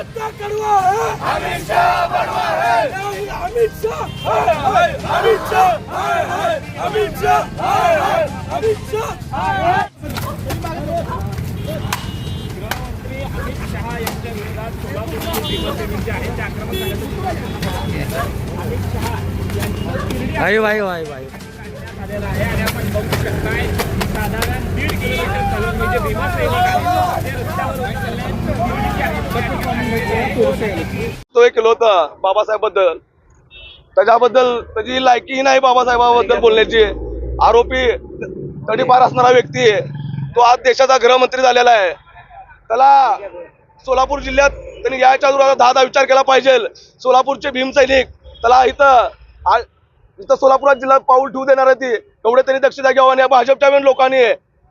पत्ता कड़वा है। अमित शाह बड़वा है। अमित शाह? अमित शाह अमित शाह अमित शाह अमित अमित आलेला आहे आणि आपण बघू शकताय साधारण दीड किलोमीटर चालून म्हणजे भीमासेवा तो एक केलं होतं बाबासाहेबबद्दल त्याच्याबद्दल त्याची लायकी नाही बाबासाहेबाबद्दल बोलण्याची. आरोपी तडीपार असणारा व्यक्ती आहे. तो आज देशाचा गृहमंत्री झालेला आहे. त्याला सोलापूर जिल्ह्यात त्यांनी याच्या दहा दहा विचार केला पाहिजे. सोलापूरचे भीमसैनिक त्याला इथं इथं सोलापुरात जिल्ह्यात पाऊल ठेवू देणार आहे ती. एवढे त्यांनी दक्षता घ्यावं आणि या भाजपच्या पण लोकांनी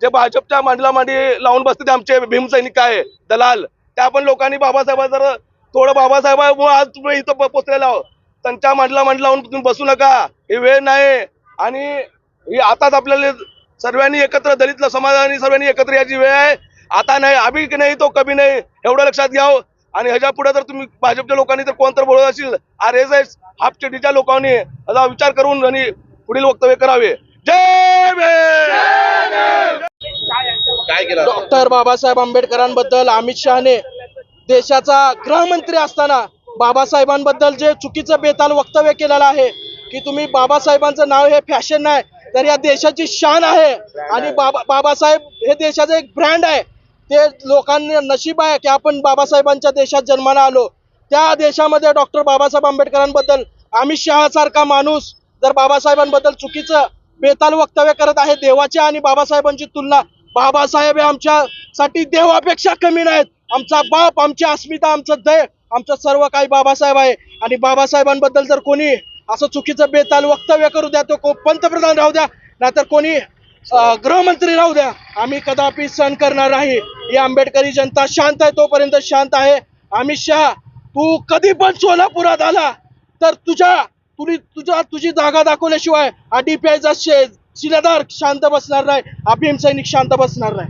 जे भाजपच्या मांडला मांडी लावून बसते ते आमचे भीमसैनिक काय दलाल. त्या पण लोकांनी बाबासाहेबांचा जर थोडं बाबासाहेब आज तुम्ही इथं पोचलेला आहो त्यांच्या मांडला मांडला तुम्ही बसू नका. हे वेळ नाही. आणि ही आताच आपल्याला सर्वांनी एकत्र दलित समाजाने सर्वांनी एकत्र याची वेळ आहे. आता नाही अभि नाही तो कमी नाही एवढं लक्षात घ्याव. आणि ह्याच्या पुढे जर तुम्ही भाजपच्या लोकांनी जर कोण तर बोलत असेल आर एस एस हाफचेडीच्या लोकांनी याचा विचार करून आणि पुढील वक्तव्य करावे. जय काय केलं डॉक्टर बाबासाहेब आंबेडकरांबद्दल अमित शहाने देशाचा गृहमंत्री असताना बाबासाहेबांबद्दल जे चुकीचं बेताल वक्तव्य केलेलं आहे की तुम्ही बाबासाहेबांचं नाव हे फॅशन नाही तर या देशाची शान आहे. आणि बाबा बाबासाहेब हे देशाचं एक ब्रँड आहे. ते लोकांना नशीब आहे की आपण बाबासाहेबांच्या देशात जन्माला आलो. त्या देशामध्ये डॉक्टर बाबासाहेब आंबेडकरांबद्दल अमित शहासारखा माणूस जर बाबासाहेबांबद्दल चुकीचं बेताल वक्तव्य करत आहे देवाच्या आणि बाबासाहेबांची तुलना बाबासाहेब हे आमच्यासाठी देवापेक्षा कमी नाहीत. आमचा बाप आमची अस्मिता आमचं दय आमचं सर्व काही बाबासाहेब आहे. आणि बाबासाहेबांबद्दल जर कोणी असं चुकीचं बेताल वक्तव्य करू द्या तो को पंतप्रधान राहू द्या नाहीतर कोणी गृहमंत्री राहू द्या आम्ही कदापि सहन करणार नाही. ही आंबेडकरी जनता शांत आहे तोपर्यंत शांत आहे. अमित शहा तू कधी पण सोलापुरात आला तर तुझ्या तुझी तुझ्या तुझी जागा दाखवल्याशिवाय हा डीपीआयचा शिलेदार शांत बसणार नाही हा भीमसैनिक शांत बसणार नाही.